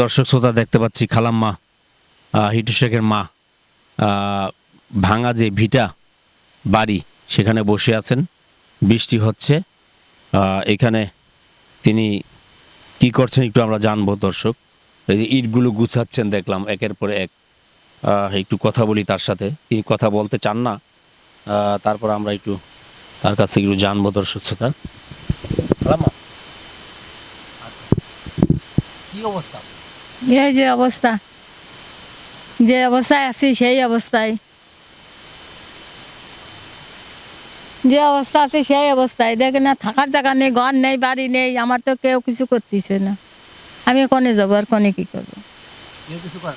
দর্শক শ্রোতা দেখতে পাচ্ছি খালাম্মা হিটু শেখের মা ভাঙা যে ভিটা বাড়ি সেখানে বসে আছেন, বৃষ্টি হচ্ছে এখানে তিনি কি করছেন একটু আমরা জানব দর্শক। এই যে ইটগুলো গুছাচ্ছেন দেখলাম একের পর এক। একটু কথা বলি তার সাথে তিনি কথা বলতে চান না? তারপর আমরা একটু তার কাছ থেকে একটু জানব দর্শক শ্রোতা। খালাম্মা আচ্ছা। কি অবস্থা? এই যে অবস্থা। যে অবস্থায় আছি সেই অবস্থায়। যে অবস্থা আছে সেই অবস্থায়। দেখে না থাকার জায়গা নেই ঘর নেই বাড়ি নেই আমার তো কেউ কিছু করতেছে না। আমি কনে যাব আর কনে কি করব? না?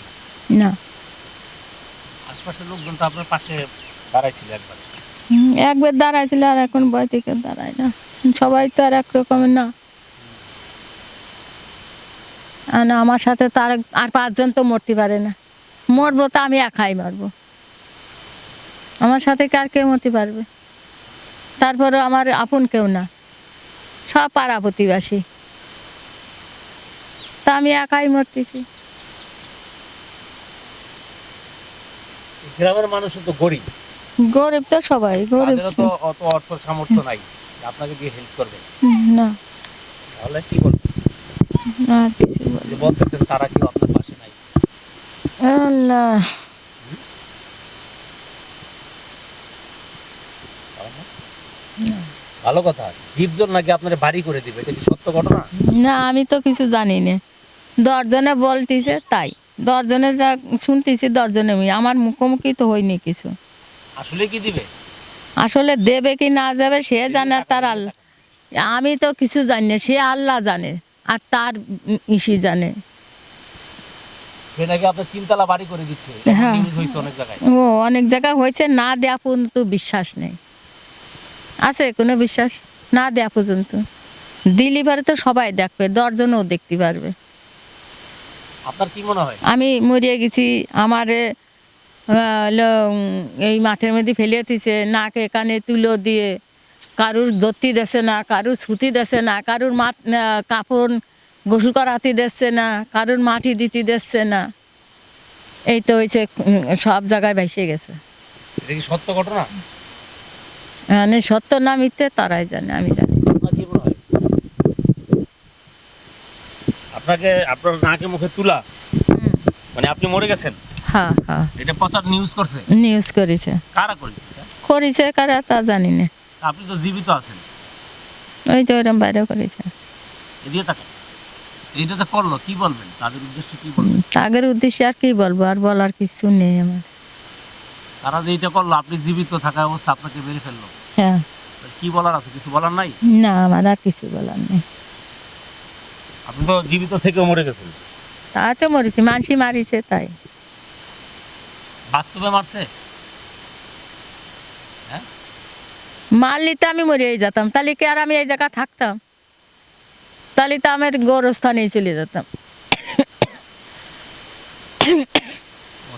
না। লোকজন তো আপনার পাশে দাঁড়াইছিল একবার। একবার দাঁড়াইছিল আর এখন বয় থেকে দাঁড়ায় না। সবাই তো আর এক রকমের না আর না, আমার সাথে তার আর পাঁচজন তো মরতে পারে না। মরবো তো আমি একাই মারবো। আমার সাথে কার কেউ মরতে পারবে? তারপরে আমার আপন কেউ না। সব পাড়া প্রতিবাসী তা আমি একাই মরতেছি। গ্রামের মানুষ তো গরিব। গরিব তো সবাই গরিব তো অত অর্থ সামর্থ্য নাই আপনাকে দিয়ে হেল্প করবে। না। তাহলে কি বলবেন? আর কিছু বলি যে বলতেছেন তারা কেউ আপনার পাশে নাই। আল্লাহ। ভালো কথা জীবজন নাকি আপনার বাড়ি করে দিবে এটা কি সত্য ঘটনা? না আমি তো কিছু জানি না। দশজনে বলতিছে তাই। দশজনে যা শুনতেছি দশজনে আমার মুখোমুখি তো হয়নি কিছু। আসলে কি দিবে? আসলে দেবে কি না যাবে সে জানে তার আল্লাহ। আমি তো কিছু জানি না সে আল্লাহ জানে। আর তার ইসি জানে। বাড়ি করে দিচ্ছে। হ্যাঁ। অনেক জায়গায়। ও অনেক জায়গায় হয়েছে না দেওয়া পর্যন্ত বিশ্বাস নেই। আছে কোনো বিশ্বাস? না দেওয়া পর্যন্ত। দিলি পারে তো সবাই দেখবে দশজনও দেখতে পারবে। আপনার কি মনে হয়? আমি মরিয়ে গেছি আমার এই মাঠের মধ্যে ফেলে দিছে নাকে কানে তুলো দিয়ে। কারুর দত্তি দেছে না কারুর ছুতি দেশে না কারুর মাঠ কাপড় গোসল করাতে দিচ্ছে না কারুর মাটি দিতে দিচ্ছে না। এই তো হয়েছে সব জায়গায় ভেসে গেছে। সত্য ঘটনা? মানে সত্য না মিথ্যে তারাই জানে আমি জানি। আপনাকে আপনার নাকে মুখে তুলা? মানে আপনি মরে গেছেন? হ্যাঁ হ্যাঁ। এটা প্রচার নিউজ করছে? নিউজ করেছে। কারা করেছে করেছে কারা তা জানি না। আপনি তো জীবিত আছেন। ওই তো ওরম বাইরে করেছে। এদিকে তাকান। এইটা তো করল কি বলবেন? তাদের উদ্দেশ্যে কি বলবেন? আগের উদ্দেশ্যে আর কি বলব? আর বলার কিছু নেই আমার। তারা যে এটা করল আপনি জীবিত থাকা অবস্থা আপনাকে মেরে ফেলল। হ্যাঁ। কি বলার আছে? কিছু বলার নাই? না আমার আর কিছু বলার নেই। আপনি তো জীবিত থেকেও মরে গেছেন। তা তো মরেছি মানসি মারিছে তাই। বাস্তবে মারছে? হ্যাঁ? মারলি তো আমি মরিয়েই যেতাম তাহলে কি আর আমি এই জায়গা থাকতাম? তাহলে তো আমার গোরস্থানেই চলে যেতাম।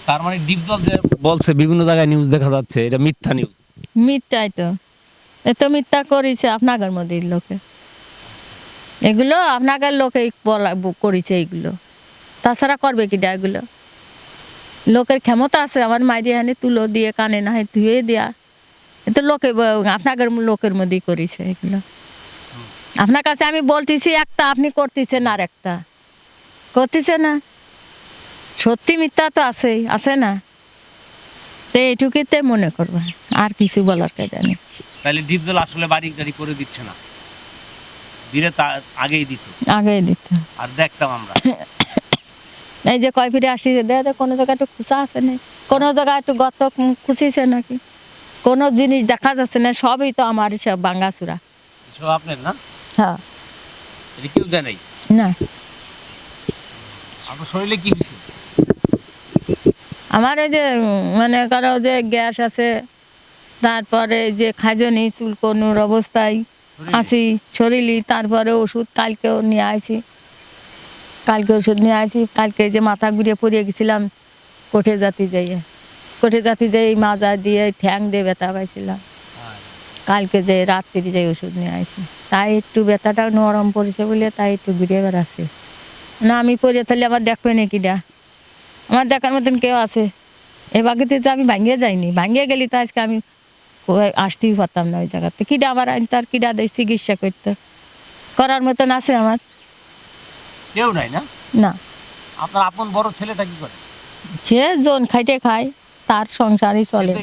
তার মানে ডিপজল যে বলছে বিভিন্ন জায়গায় নিউজ দেখা যাচ্ছে এটা মিথ্যা নিউজ মিথ্যাই তো। এত মিথ্যা করেছে আপনাদের মধ্যে লোকে। এগুলো আপনাদের লোকে বলা করেছে এগুলো। তাছাড়া করবে কিটা এগুলো? লোকের ক্ষমতা আছে আমার মাইরি হানে তুলো দিয়ে কানে না হয় ধুয়ে দেয়া। তো লোকে আপনাদের লোকের মধ্যেই করেছে এগুলো। আপনার কাছে আমি বলতেছি একটা আপনি করতেছেন আর একটা। করতেছে না। সত্যি মিথ্যা তো আছেই আছে না। তো এইটুকুতে মনে করবে আর কিছু বলার কে জানি। তাহলে ডিপজল আসলে বাড়ি গাড়ি করে দিচ্ছে না। দিলে আগেই দিত। আগেই দিত। আর দেখতাম আমরা। এই যে কয় ফিরে আসি দেখ দেখ কোনো জায়গায় একটু খুচা আছে না। কোনো জায়গায় একটু গত খুঁচিছে নাকি? কোনো জিনিস দেখা যাচ্ছে না সবই তো আমার সব আপনার না? হ্যাঁ। এটা কেউ দেয় নাই? না। আপনার শরীরে কি হয়েছে? আমার এই যে মনে করো যে গ্যাস আছে তারপরে যে খাজনি চুলকনুর অবস্থায়? আছি শরীরই তারপরে ওষুধ কালকেও নিয়ে আসি কালকে ওষুধ নিয়ে আসি কালকে যে মাথা ঘুরিয়ে পড়িয়ে গেছিলাম কোঠে জাতি যাইয়ে। কোঠে জাতি যাই মাজা দিয়ে ঠ্যাং দিয়ে ব্যথা পাইছিলাম। কালকে যে রাত্রি যাই ওষুধ নিয়ে আসি তাই একটু ব্যথাটা নরম পড়েছে বলে তাই একটু ঘুরে বেড়াচ্ছি। না আমি পড়ে তাহলে আমার দেখবে না কিডা আমার দেখার মতন কেউ আছে? এ বাগিতে যে আমি ভাঙিয়ে যাইনি ভাঙিয়ে গেলি তো আজকে আমি আসতেই পারতাম না ওই জায়গাতে। কিডা আমার আইন তার কিডা দেয় চিকিৎসা করতে? করার মতন আছে আমার। কেউ নাই না? না। আপনার আপন বড় ছেলেটা কি করে? সে জোন খাইটে খায়। তার সংসারই চলে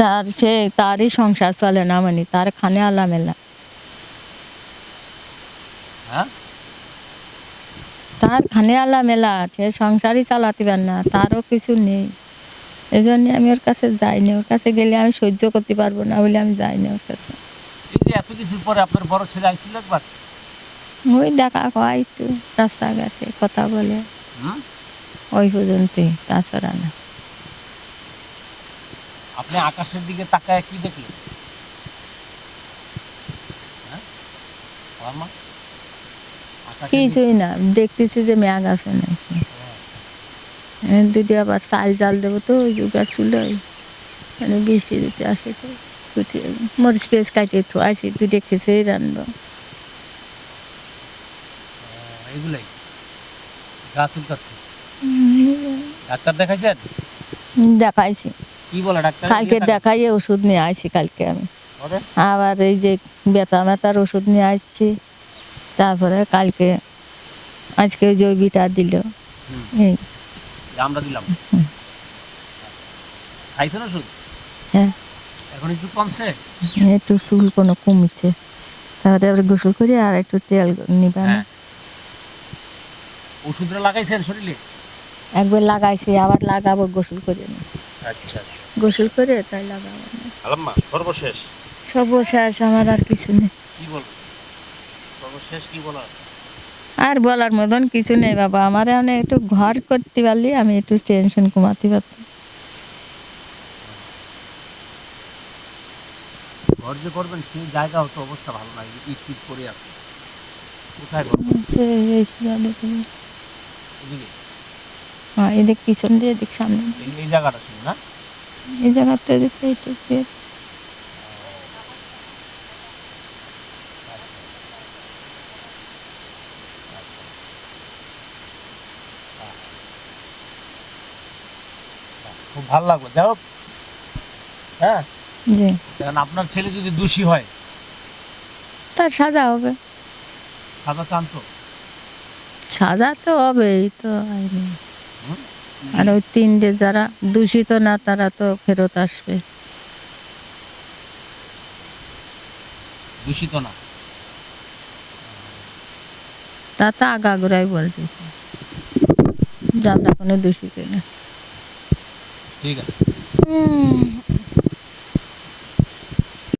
তার সে তারই সংসার চলে না মানে তার খানে আলা মেলা হ্যাঁ? তার খানে আলা মেলা সে সংসারই চালাতে পার না তারও কিছু নেই। এই জন্য আমি ওর কাছে যাইনি ওর কাছে গেলে আমি সহ্য করতে পারব না বলে আমি যাইনি ওর কাছে। এত কিছুর পরে আপনার বড় ছেলে আইছিল একবার? ওই দেখা হয় একটু রাস্তাঘাটে কথা বলে? ওই পর্যন্তই তাছাড়া না। আপনি আকাশের দিকে তাকায় কি দেখলেন? হ্যাঁ? কিছুই না দেখতেছি যে আছে নাকি। দুটি আবার চাল জাল দেবো তো ওই যুগার চুলোই মানে বৃষ্টি দিতে আসে তো দুটি মরিচ পেঁয়াজ কাটিয়ে তো আসি দুটি রানবো এগুলাই। গা চুলকাচ্ছে ডাক্তার দেখাইছেন? দেখাইছি। কি বলে ডাক্তার? কালকে দেখাইয়ে ওষুধ নিয়ে আসছি কালকে আমি। আবার এই যে ব্যথা ব্যথার ওষুধ নিয়ে আসছি। তারপরে কালকে আজকে ওই যে বিটা দিল। আমরা দিলাম। খাইছেন ওষুধ? হ্যাঁ। এখন একটু কমছে? একটু চুল কোনো কমছে। তারপরে আবার গোসল করে আর একটু তেল নিবেন। হ্যাঁ। ওষুধটা লাগাইছেন শরীরে? একবার লাগাইছি আবার লাগাবো গোসল করে না আচ্ছা গোসল করে তাই লাগাবো। আলাম্মা সর্বশেষ। সব আমার আর কিছু নেই। কি বল সর্বশেষ কি বলার? আর বলার মতন কিছু নেই বাবা আমার এখন একটু ঘর করতে পারলি আমি একটু টেনশন কমাতে পারতাম। ঘর যে করবেন সেই জায়গাও তো অবস্থা ভালো না ইট টিট করে আছে। কোথায় করবেন সে- এই জায়গাটা তো- এদিকে হ্যাঁ এদিক পিছন দিয়ে এদিক সামনে এই- জায়গাটা শুধু না? এই জায়গাতে এদিক একটু খুব ভালো লাগল। যাই হোক। হ্যাঁ? জি। কারণ আপনার ছেলে যদি দোষী হয় তার সাজা হবে। সাদা চান তো? সাজা তো হবেই তো আইনি? আর ওই তিনটে যারা দূষিত না তারা তো ফেরত আসবে। দূষিত না। তা তো আগাগোড়াই বলতেছে। যে আমরা কোনো দূষিত না। ঠিক আছে। হুম।